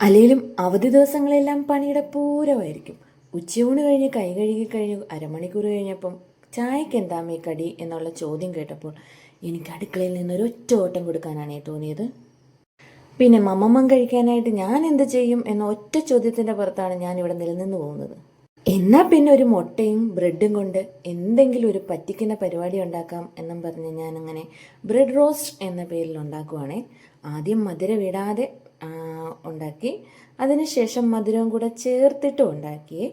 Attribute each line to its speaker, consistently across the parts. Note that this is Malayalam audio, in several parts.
Speaker 1: അല്ലെങ്കിലും അവധി ദിവസങ്ങളെല്ലാം പണിയുടെ പൂരമായിരിക്കും. ഉച്ചയൂണ് കഴിഞ്ഞ് കൈ കഴുകി കഴിഞ്ഞ് അരമണിക്കൂർ കഴിഞ്ഞപ്പം ചായക്ക് എന്താമേ കടി എന്നുള്ള ചോദ്യം കേട്ടപ്പോൾ എനിക്ക് അടുക്കളയിൽ നിന്നൊരു ഒറ്റ ഓട്ടം കൊടുക്കാനാണേ തോന്നിയത്. പിന്നെ മമ്മമ്മം കഴിക്കാനായിട്ട് ഞാൻ എന്ത് ചെയ്യും എന്ന ഒറ്റ ചോദ്യത്തിന്റെ പുറത്താണ് ഞാൻ ഇവിടെ നിലനിന്ന് പോകുന്നത്. എന്നാൽ പിന്നെ ഒരു മുട്ടയും ബ്രെഡും കൊണ്ട് എന്തെങ്കിലും ഒരു പറ്റിക്കുന്ന പരിപാടി ഉണ്ടാക്കാം എന്നും പറഞ്ഞ് ഞാൻ അങ്ങനെ ബ്രെഡ് റോസ്റ്റ് എന്ന പേരിൽ ഉണ്ടാക്കുവാണേ. ആദ്യം മധുര വിടാതെ ഉണ്ടാക്കി. അതിനുശേഷം മധുരവും കൂടെ ചേർത്തിട്ടും ഉണ്ടാക്കിയേ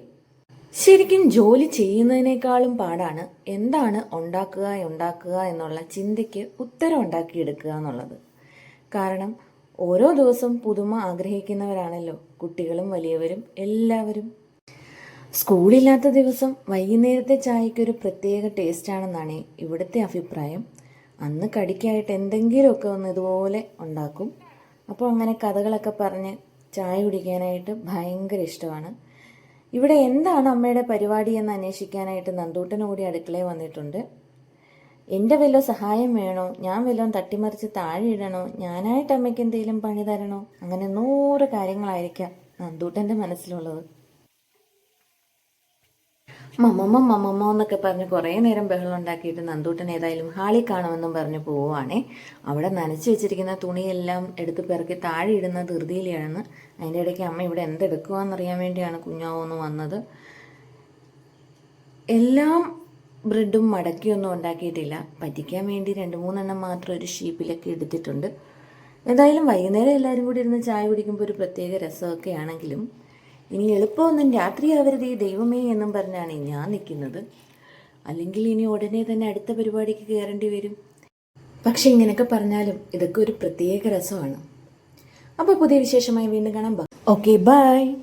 Speaker 1: ശരിക്കും ജോലി ചെയ്യുന്നതിനേക്കാളും പാടാണ് എന്താണ് ഉണ്ടാക്കുക ഉണ്ടാക്കുക എന്നുള്ള ചിന്തയ്ക്ക് ഉത്തരം ഉണ്ടാക്കിയെടുക്കുക എന്നുള്ളത്. കാരണം ഓരോ ദിവസവും പുതുമ ആഗ്രഹിക്കുന്നവരാണല്ലോ കുട്ടികളും വലിയവരും എല്ലാവരും. സ്കൂളില്ലാത്ത ദിവസം വൈകുന്നേരത്തെ ചായയ്ക്ക് ഒരു പ്രത്യേക ടേസ്റ്റാണെന്നാണ് ഇവിടുത്തെ അഭിപ്രായം. അന്ന് കടിക്കായിട്ട് എന്തെങ്കിലുമൊക്കെ ഒന്ന് ഇതുപോലെ ഉണ്ടാക്കും. അപ്പോൾ അങ്ങനെ കഥകളൊക്കെ പറഞ്ഞ് ചായ കുടിക്കാനായിട്ട് ഭയങ്കര ഇഷ്ടമാണ്. ഇവിടെ എന്താണ് അമ്മയുടെ പരിപാടി എന്ന് അന്വേഷിക്കാനായിട്ട് നന്ദൂട്ടൻ കൂടി അടുക്കളയിൽ വന്നിട്ടുണ്ട്. എന്റെ വല്ലോ സഹായം വേണോ? ഞാൻ വല്ലതും തട്ടിമറിച്ച് താഴെ ഇടണോ? ഞാനായിട്ട് അമ്മയ്ക്ക് എന്തെങ്കിലും പണി തരണോ? അങ്ങനെ നൂറ് കാര്യങ്ങളായിരിക്കാം നന്ദൂട്ടന്റെ മനസ്സിലുള്ളത്. മമ്മമ്മ മമ്മമ്മ എന്നൊക്കെ പറഞ്ഞ് കുറേ നേരം ബഹളം ഉണ്ടാക്കിയിട്ട് നന്ദൂട്ടൻ ഏതായാലും ഹാളി കാണുമെന്നും പറഞ്ഞ് പോവുകയാണേ അവിടെ നനച്ച് വെച്ചിരിക്കുന്ന തുണിയെല്ലാം എടുത്ത് പിറക്കി താഴെ ഇടുന്ന ധൃതിയിലാണ് അതിന്റെ ഇടയ്ക്ക് അമ്മ ഇവിടെ എന്തെടുക്കുവാന്നറിയാൻ വേണ്ടിയാണ് കുഞ്ഞാവോന്ന് വന്നത്. എല്ലാം ബ്രെഡും മടക്കിയൊന്നും ഉണ്ടാക്കിയിട്ടില്ല. പറ്റിക്കാൻ വേണ്ടി രണ്ട് മൂന്നെണ്ണം മാത്രം ഒരു ഷീപ്പിലൊക്കെ എടുത്തിട്ടുണ്ട്. എന്തായാലും വൈകുന്നേരം എല്ലാവരും കൂടി ഇരുന്ന് ചായ കുടിക്കുമ്പോൾ ഒരു പ്രത്യേക രസമൊക്കെ ആണെങ്കിലും ഇനി എളുപ്പമൊന്നും രാത്രിയാവരുത് ഈ ദൈവമേ എന്നും പറഞ്ഞാണ് ഞാൻ നിൽക്കുന്നത്. അല്ലെങ്കിൽ ഇനി ഉടനെ തന്നെ അടുത്ത പരിപാടിക്ക് കയറേണ്ടി വരും. പക്ഷെ ഇങ്ങനെയൊക്കെ പറഞ്ഞാലും ഇതൊക്കെ ഒരു പ്രത്യേക രസമാണ്. അപ്പോൾ പുതിയ വിശേഷമായി വീണ്ടും കാണാം. Okay bye